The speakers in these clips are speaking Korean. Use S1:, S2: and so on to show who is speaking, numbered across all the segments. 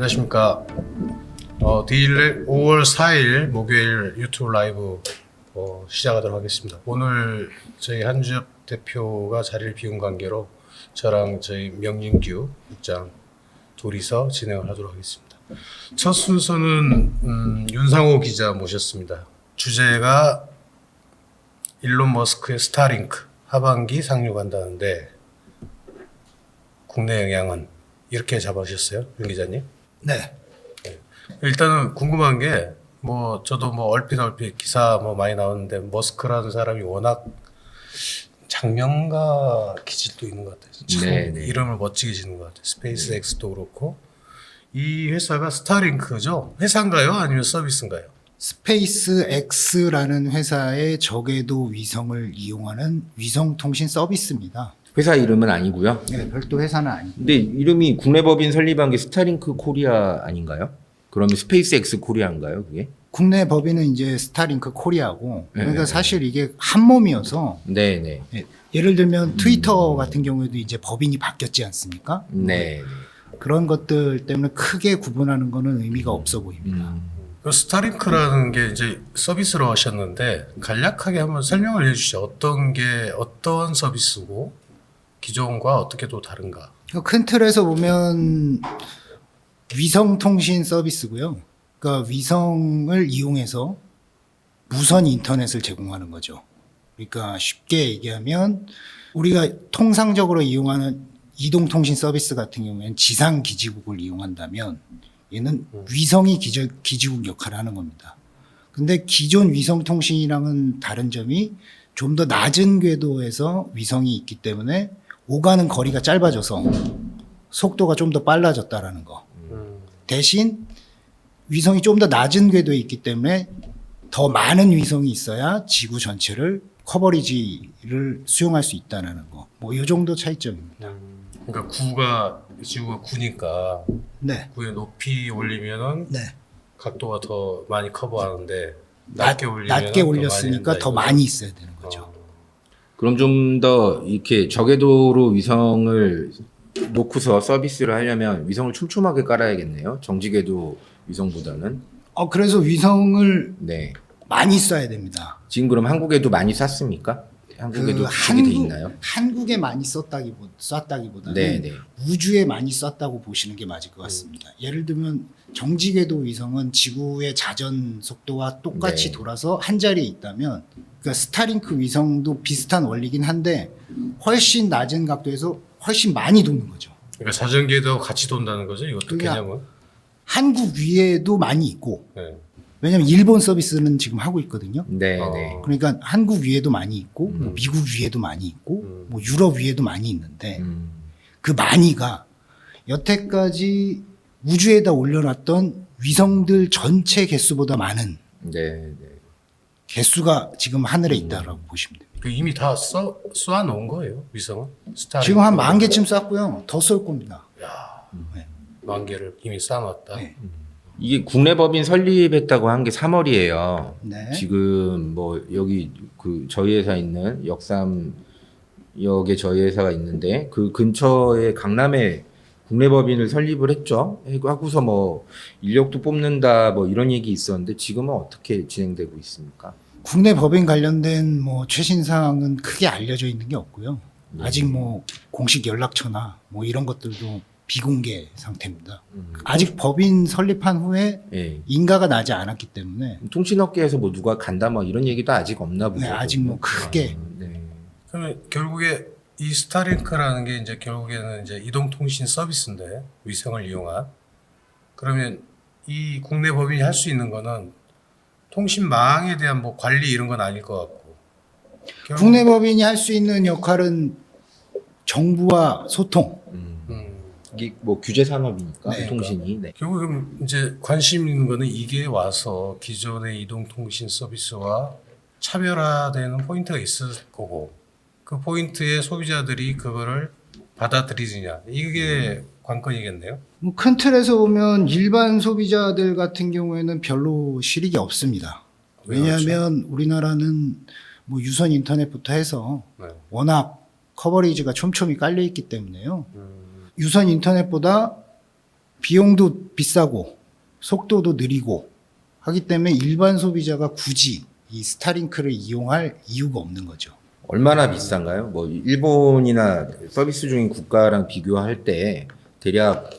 S1: 안녕하십니까. 어, 디일 5월 4일 목요일 유튜브 라이브 어, 시작하도록 하겠습니다. 오늘 저희 한주엽 대표가 자리를 비운 관계로 저랑 저희 명진규 국장 둘이서 진행을 하도록 하겠습니다. 첫 순서는 음, 윤상호 기자 모셨습니다. 주제가 일론 머스크의 스타링크 하반기 상륙한다는데 국내 영향은 이렇게 잡아주셨어요, 윤 기자님?
S2: 네.
S1: 일단은 궁금한 게 뭐 저도 뭐 얼핏 얼핏 기사 뭐 많이 나오는데 머스크라는 사람이 워낙 장명가 기질도 있는 것 같아요. 참
S3: 네, 네.
S1: 이름을 멋지게 지는 것 같아요. 스페이스 X도 그렇고 이 회사가 스타링크죠. 회사인가요? 아니면 서비스인가요?
S2: 스페이스 X라는 회사의 저궤도 위성을 이용하는 위성 통신 서비스입니다.
S3: 회사 이름은 아니고요.
S2: 네, 별도 회사는 아니고.
S3: 근데 이름이 국내 법인 설립한 게 스타링크 코리아 아닌가요? 그러면 스페이스 X 코리아인가요, 그게?
S2: 국내 법인은 이제 스타링크 코리아고, 그러니까
S3: 네.
S2: 사실 이게 한 몸이어서,
S3: 네, 네.
S2: 예, 예를 들면 트위터 같은 경우에도 이제 법인이 바뀌었지 않습니까?
S3: 네.
S2: 그런 것들 때문에 크게 구분하는 거는 의미가 없어 보입니다.
S3: 음.
S1: 그 스타링크라는 게 이제 서비스로 하셨는데 간략하게 한번 설명을 해주시죠. 어떤 게 어떤 서비스고 기존과 어떻게 또 다른가?
S2: 큰 틀에서 보면 위성 통신 서비스고요. 그러니까 위성을 이용해서 무선 인터넷을 제공하는 거죠. 그러니까 쉽게 얘기하면 우리가 통상적으로 이용하는 이동 통신 서비스 같은 경우에는 지상 기지국을 이용한다면 얘는 위성이 기저, 기지국 역할을 하는 겁니다. 근데 기존 위성 통신이랑은 다른 점이 좀 더 낮은 궤도에서 위성이 있기 때문에 오가는 거리가 짧아져서 속도가 좀 더 빨라졌다라는 거. 대신 위성이 좀 더 낮은 궤도에 있기 때문에 더 많은 위성이 있어야 지구 전체를 커버리지를 수용할 수 있다는 거. 뭐 이 정도 차이점입니다.
S1: 그러니까 구가 지구가 구니까
S2: 네.
S1: 구의 높이 올리면은
S2: 네.
S1: 각도가 더 많이 커버하는데
S2: 낮,
S1: 낮게 올리면
S2: 낮게 올렸으니까 더 많이 있어야 되는
S1: 어.
S2: 거죠.
S3: 그럼 좀 더 이렇게 저궤도로 위성을 놓고서 서비스를 하려면 위성을 촘촘하게 깔아야겠네요. 정지궤도 위성보다는.
S2: 어, 그래서 위성을
S3: 네.
S2: 많이 써야 됩니다.
S3: 지금 그럼 한국에도 많이 쐈습니까? 한국에도 구축이 돼 있나요?
S2: 한국에 많이 썼다기 쐈다기보다는
S3: 네, 네.
S2: 우주에 많이 쐈다고 보시는 게 맞을 것 같습니다.
S3: 음.
S2: 예를 들면 정지궤도 위성은 지구의 자전 속도와 똑같이
S3: 네.
S2: 돌아서 한 자리에 있다면 그러니까 스타링크 위성도 비슷한 원리긴 한데 훨씬 낮은 각도에서 훨씬 많이 도는 거죠.
S1: 그러니까 자전기도 같이 돈다는 거죠. 이것도
S2: 그러니까
S1: 개념은.
S2: 한국 위에도 많이 있고
S1: 네.
S2: 왜냐하면 일본 서비스는 지금 하고 있거든요.
S3: 네,
S1: 어.
S3: 네.
S2: 그러니까 한국 위에도 많이 있고 뭐
S3: 음.
S2: 미국 위에도 많이 있고
S1: 음.
S2: 뭐 유럽 위에도 많이 있는데
S3: 음.
S2: 그 많이가 여태까지 우주에다 올려놨던 위성들 전체 개수보다 많은
S3: 네, 네.
S2: 개수가 지금 하늘에
S3: 음.
S2: 있다라고 보시면 됩니다.
S1: 그 이미 다 써, 쏘아 놓은 거예요. 위성은. 스타링크.
S2: 지금 한 만 개쯤 쐈고요. 더 쏠 겁니다.
S1: 만 개를 이미 쌓아놨다.
S2: 네.
S3: 이게 국내 법인 설립했다고 한 게 3월이에요.
S2: 네.
S3: 지금 뭐 여기 그 저희 회사 있는 역삼역에 저희 회사가 있는데 그 근처에 강남에 국내 법인을 설립을 했죠. 하고서 뭐 인력도 뽑는다 뭐 이런 얘기 있었는데 지금은 어떻게 진행되고 있습니까?
S2: 국내 법인 관련된 뭐 최신 사항은 크게 알려져 있는 게 없고요.
S3: 네.
S2: 아직 뭐 공식 연락처나 뭐 이런 것들도 비공개 상태입니다.
S3: 음.
S2: 아직 법인 설립한 후에
S3: 예.
S2: 인가가 나지 않았기 때문에
S3: 통신업계에서 뭐 누가 간다 뭐 이런 얘기도 아직 없나 보죠.
S2: 네, 아직 뭐 크게
S3: 네.
S1: 그러면 결국에 이 스타링크라는 게 이제 결국에는 이제 이동통신 서비스인데 위성을 이용한 그러면 이 국내 법인이 할 수 있는 거는 통신망에 대한 뭐 관리 이런 건 아닐 것 같고
S2: 국내 법인이 할 수 있는 역할은 정부와 소통.
S3: 음.
S1: 음,
S3: 이게 뭐 규제 산업이니까
S2: 네.
S3: 통신이. 네.
S1: 결국 그럼 이제 관심 있는 거는 이게 와서 기존의 이동통신 서비스와 차별화되는 포인트가 있을 거고 그 포인트에 소비자들이 그거를 받아들이느냐 이게 관건이겠네요.
S2: 뭐큰 틀에서 보면 일반 소비자들 같은 경우에는 별로 실익이 없습니다. 왜냐하면 우리나라는 뭐 유선 인터넷부터 해서
S1: 네.
S2: 워낙 커버리지가 촘촘히 깔려 있기 때문에요.
S1: 음,
S2: 유선 인터넷보다 비용도 비싸고 속도도 느리고 하기 때문에 일반 소비자가 굳이 이 스타링크를 이용할 이유가 없는 거죠.
S3: 얼마나 비싼가요? 뭐 일본이나 서비스 중인 국가랑 비교할 때 대략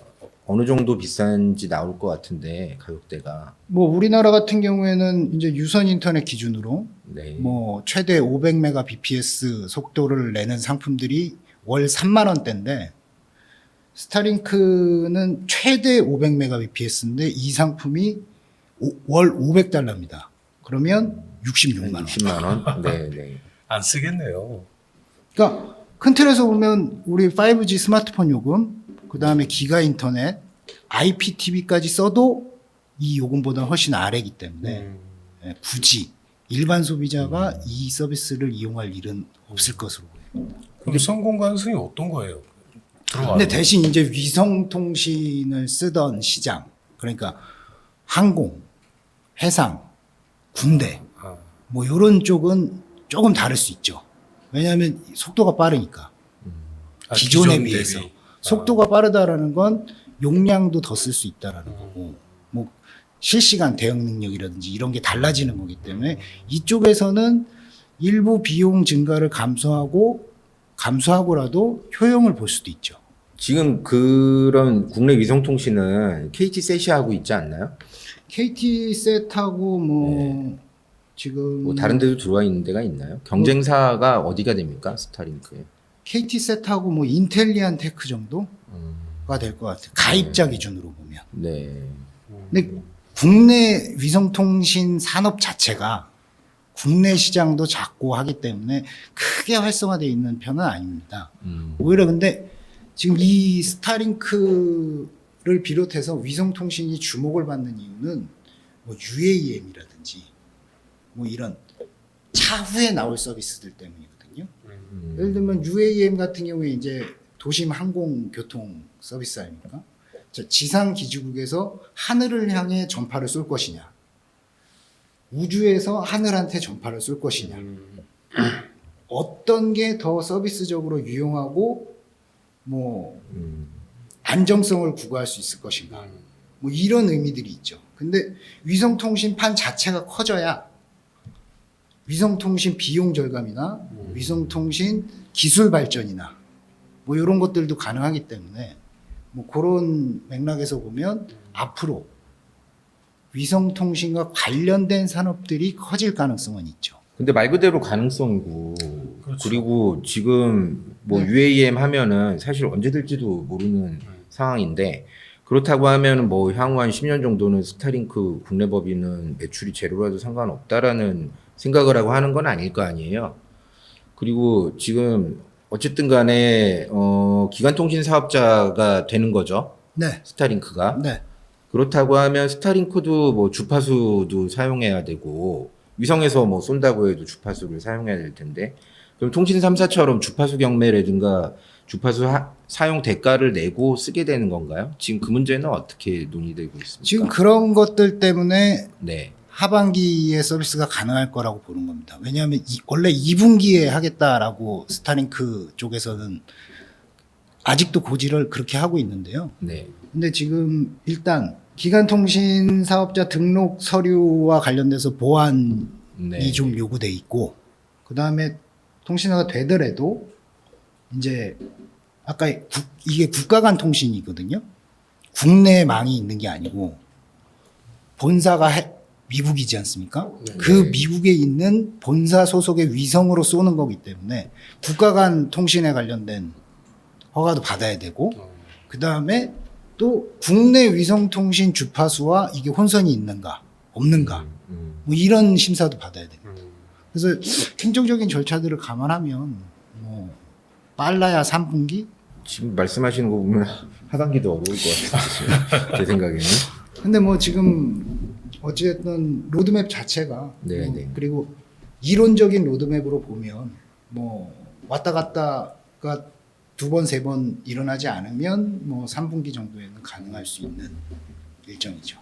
S3: 어느 정도 비싼지 나올 것 같은데 가격대가
S2: 뭐 우리나라 같은 경우에는 이제 유선 인터넷 기준으로
S3: 네.
S2: 뭐 최대 500mbps 속도를 내는 상품들이 월 3만 원대인데 스타링크는 최대 500mbps인데 이 상품이 오- 월 500달러입니다. 그러면 66만 원.
S3: 60만 원. 네, 네.
S1: 안 쓰겠네요.
S2: 그러니까 큰 틀에서 보면 우리 5G 스마트폰 요금, 그 다음에 기가 인터넷, IPTV까지 써도 이 요금보다 훨씬 아래이기 때문에
S1: 음.
S2: 예, 굳이 일반 소비자가 이 서비스를 이용할 일은 없을 것으로 보여요.
S1: 그럼 성공 가능성이 어떤 거예요? 들어와.
S2: 근데 대신 이제 위성 통신을 쓰던 시장, 그러니까 항공, 해상, 군대,
S1: 아,
S2: 뭐 이런 쪽은 조금 다를 수 있죠. 왜냐하면 속도가 빠르니까.
S1: 아,
S2: 기존에
S1: 기존
S2: 비해서
S1: 대비.
S2: 속도가 빠르다라는 건 용량도 더 쓸 수 있다라는 거고 뭐 실시간 대응 능력이라든지 이런 게 달라지는 거기 때문에 이쪽에서는 일부 비용 증가를 감수하고 감수하고라도 효용을 볼 수도 있죠.
S3: 지금 그런 국내 위성통신은 KT셋이 하고 있지 않나요?
S2: KT 셋하고 뭐 지금
S3: 뭐 다른 데도 들어와 있는 데가 있나요? 경쟁사가 어디가 됩니까? 스타링크에.
S2: KT 셋하고 뭐 인텔리안 테크 정도가 될 것 같아요. 가입자 기준으로 보면.
S3: 네.
S2: 근데 국내 위성통신 산업 자체가 국내 시장도 작고 하기 때문에 크게 활성화되어 있는 편은 아닙니다.
S3: 음.
S2: 오히려 근데 지금 이 스타링크를 비롯해서 위성통신이 주목을 받는 이유는 뭐 UAM이라든지 뭐 이런 차후에 나올 서비스들 때문이거든요.
S3: 음.
S2: 예를 들면 UAM 같은 경우에 이제 도심 항공 교통 서비스 아닙니까? 자, 지상 기지국에서 하늘을 향해 전파를 쏠 것이냐, 우주에서 하늘한테 전파를 쏠 것이냐,
S1: 음.
S2: 어떤 게 더 서비스적으로 유용하고 뭐
S3: 음.
S2: 안정성을 구가할 수 있을 것인가, 뭐 이런 의미들이 있죠. 근데 위성통신판 자체가 커져야 위성통신 비용 절감이나 위성통신 기술 발전이나 뭐 이런 것들도 가능하기 때문에 뭐 그런 맥락에서 보면 앞으로 위성통신과 관련된 산업들이 커질 가능성은 있죠.
S3: 근데 말 그대로 가능성이고
S1: 그렇죠.
S3: 그리고 지금 뭐
S2: 네.
S3: UAM 하면은 사실 언제 될지도 모르는 상황인데 그렇다고 하면은 뭐 향후 한 10년 정도는 스타링크 국내 법인은 매출이 제로라도 상관없다라는 생각을 하고 하는 건 아닐 거 아니에요. 그리고 지금 어쨌든 간에 어 기간통신 사업자가 되는 거죠.
S2: 네,
S3: 스타링크가.
S2: 네,
S3: 그렇다고 하면 스타링크도 뭐 주파수도 사용해야 되고 위성에서 뭐 쏜다고 해도 주파수를 사용해야 될 텐데 그럼 통신 3사처럼 주파수 경매라든가 주파수 하- 사용 대가를 내고 쓰게 되는 건가요? 지금 그 문제는 어떻게 논의되고 있습니까?
S2: 지금 그런 것들 때문에
S3: 네.
S2: 하반기에 서비스가 가능할 거라고 보는 겁니다. 왜냐하면 이- 원래 2분기에 하겠다라고 스타링크 쪽에서는 아직도 고지를 그렇게 하고 있는데요.
S3: 네.
S2: 근데 지금 일단 기간통신 사업자 등록 서류와 관련돼서 보안이
S3: 네.
S2: 좀 요구돼 있고 그 다음에 통신사가 되더라도 이제 아까 국- 이게 국가 간 통신이거든요. 국내 망이 있는 게 아니고 본사가 해- 미국이지 않습니까? 그 미국에 있는 본사 소속의 위성으로 쏘는 거기 때문에 국가 간 통신에 관련된 허가도 받아야 되고 그 다음에 또 국내 위성 통신 주파수와 이게 혼선이 있는가 없는가
S3: 음.
S2: 뭐 이런 심사도 받아야 돼요.
S1: 음.
S2: 그래서 행정적인 절차들을 감안하면 뭐 빨라야 3분기.
S3: 지금 말씀하시는 거 보면 하반기도 어려울 것 같아요. 제 생각에는.
S2: 근데 뭐 지금 어쨌든 로드맵 자체가
S3: 네,
S2: 뭐
S3: 네.
S2: 그리고 이론적인 로드맵으로 보면 뭐 왔다 갔다가 두 번세번 일어나지 않으면 뭐 3분기 정도에는 가능할 수 있는 일정이죠.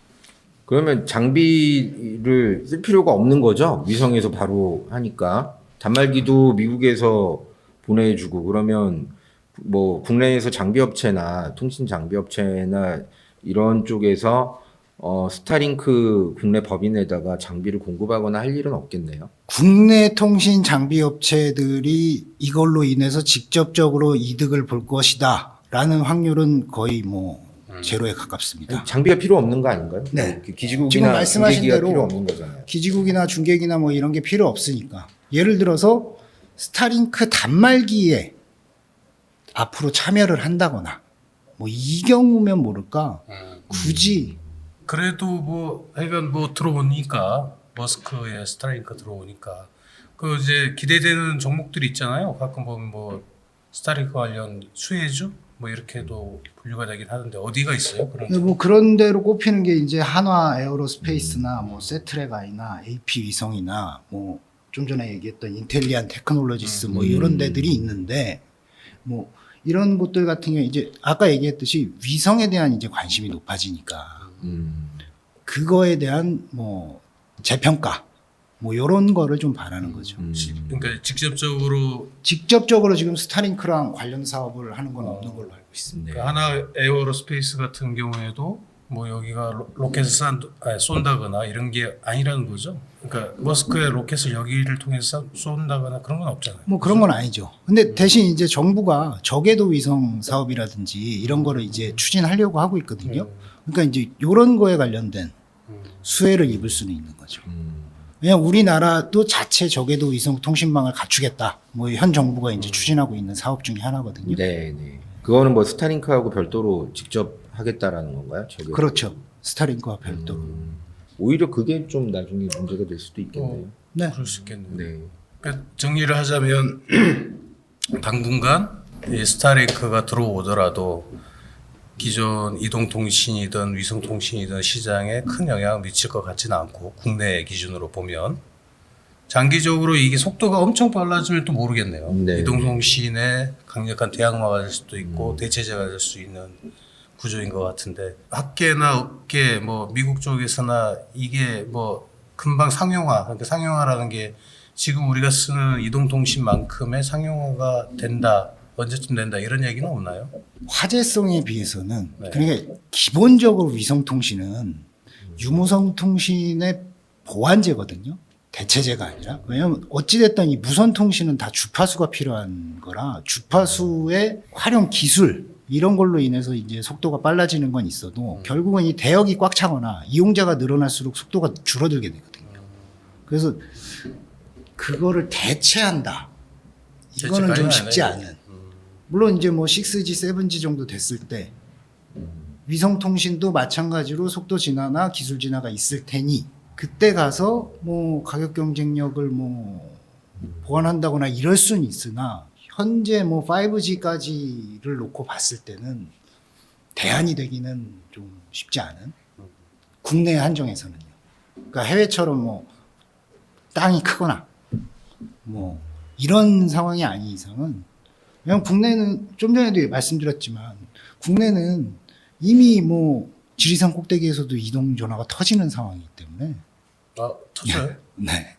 S3: 그러면 장비를 쓸 필요가 없는 거죠? 위성에서 바로 하니까. 단말기도 미국에서 보내주고 그러면 뭐 국내에서 장비 업체나 통신 장비 업체나 이런 쪽에서 어, 스타링크 국내 법인에다가 장비를 공급하거나 할 일은 없겠네요.
S2: 국내 통신 장비 업체들이 이걸로 인해서 직접적으로 이득을 볼 것이다 라는 확률은 거의 뭐 제로에 가깝습니다.
S3: 장비가 필요 없는 거 아닌가요?
S2: 네.
S3: 그 기지국이나
S2: 지금 말씀하신
S3: 중계기가
S2: 대로
S3: 필요 없는 거잖아요.
S2: 기지국이나 중계기나 뭐 이런 게 필요 없으니까. 예를 들어서 스타링크 단말기에 앞으로 참여를 한다거나 뭐 이 경우면 모를까 굳이
S1: 그래도 뭐 하여간 뭐 들어오니까 머스크의 스타링크 들어오니까. 그 이제 기대되는 종목들이 있잖아요. 가끔 보면 뭐 스타링크 관련 수혜주? 뭐 이렇게도 분류가 되긴 하는데 어디가 있어요? 그런
S2: 뭐 그런 대로 꼽히는 게 이제 한화 에어로스페이스나 뭐 세트레가이나 AP 위성이나 뭐 좀 전에 얘기했던 인텔리안 테크놀로지스 뭐 이런 데들이 있는데 뭐 이런 곳들 같은 경우 이제 아까 얘기했듯이 위성에 대한 이제 관심이 높아지니까
S3: 음.
S2: 그거에 대한 뭐 재평가 뭐 요런 거를 좀 바라는 거죠.
S3: 음.
S1: 그러니까 직접적으로
S2: 직접적으로 지금 스타링크랑 관련 사업을 하는 건 없는 걸로 알고 있습니다.
S3: 네.
S1: 그 하나 에어로스페이스 같은 경우에도 뭐 여기가 로- 로켓을 싼, 아니, 쏜다거나 이런 게 아니라는 거죠. 그러니까 머스크의 로켓을 여기를 통해서 쏜다거나 그런 건 없잖아요.
S2: 뭐 그런 건 아니죠. 근데 대신 이제 정부가 저궤도 위성 사업이라든지 이런 거를 이제 추진하려고 하고 있거든요. 그러니까 이제 요런 거에 관련된
S1: 음.
S2: 수혜를 입을 수는 있는 거죠.
S3: 음.
S2: 왜냐면 우리나라도 자체 저궤도 위성 통신망을 갖추겠다. 뭐 현 정부가 이제 추진하고 있는 사업 중에 하나거든요.
S3: 네, 네. 그거는 뭐 스타링크하고 별도로 직접 하겠다라는 건가요? 저게?
S2: 그렇죠. 스타링크와 별도로.
S3: 음. 오히려 그게 좀 나중에 문제가 될 수도 있겠네요.
S2: 네.
S1: 그럴 수 있겠네요.
S3: 네.
S1: 그러니까 정리를 하자면 당분간 이 스타링크가 들어오더라도 기존 이동통신이든 위성통신이든 시장에 큰 영향을 미칠 것 같지는 않고 국내 기준으로 보면 장기적으로 이게 속도가 엄청 빨라지면 또 모르겠네요.
S3: 네.
S1: 이동통신의 강력한 대항마가 될 수도 있고 대체제가 될 수 있는 구조인 것 같은데 학계나 업계 뭐 미국 쪽에서나 이게 뭐 금방 상용화 그러니까 상용화라는 게 지금 우리가 쓰는 이동통신만큼의 상용화가 된다 언제쯤 된다 이런 얘기는 없나요?
S2: 화제성에 비해서는
S1: 네.
S2: 그러니까 기본적으로 위성 통신은 유무선 통신의 보완제거든요. 대체제가 아니라 왜냐하면 어찌됐든 이 무선 통신은 다 주파수가 필요한 거라 주파수의 활용 기술 이런 걸로 인해서 이제 속도가 빨라지는 건 있어도 결국은 이 대역이 꽉 차거나 이용자가 늘어날수록 속도가 줄어들게 되거든요. 그래서 그거를 대체한다. 이거는 좀 쉽지. 않은. 물론 이제 뭐 6G, 7G 정도 됐을 때 위성 통신도 마찬가지로 속도 진화나 기술 진화가 있을 테니 그때 가서 뭐 가격 경쟁력을 뭐 보완한다거나 이럴 수는 있으나 현재 뭐 5G까지를 놓고 봤을 때는 대안이 되기는 좀 쉽지 않은 국내 한정에서는요. 그러니까 해외처럼 뭐 땅이 크거나 뭐 이런 상황이 아닌 이상은 그냥 국내는 좀 전에도 말씀드렸지만 국내는 이미 뭐 지리산 꼭대기에서도 이동 전화가 터지는 상황이기 때문에
S1: 아 터져요?
S2: 네.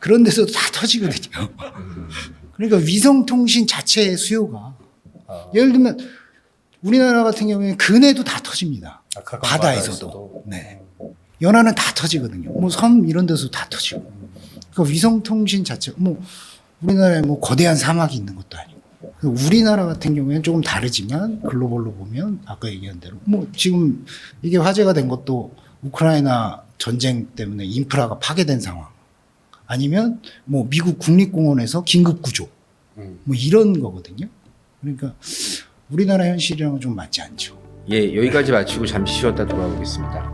S2: 그런 데서도 다 터지거든요. 그러니까 위성 통신 자체의 수요가
S1: 아,
S2: 예를 들면 우리나라 같은 경우에는 근해도 다 터집니다.
S1: 아, 가까운
S2: 바다에서도. 네. 연안은 다 터지거든요. 뭐 섬 이런 데서 다 터지고. 그러니까 위성 통신 자체 뭐 우리나라에 뭐 거대한 사막이 있는 것도 아니고. 그래서 우리나라 같은 경우에는 조금 다르지만 글로벌로 보면 아까 얘기한 대로 뭐 지금 이게 화제가 된 것도 우크라이나 전쟁 때문에 인프라가 파괴된 상황. 아니면 뭐 미국 국립공원에서 긴급 구조.
S1: 음.
S2: 뭐 이런 거거든요. 그러니까 우리나라 현실이랑은 좀 맞지 않죠.
S3: 예, 여기까지 마치고 잠시 쉬었다 돌아오겠습니다.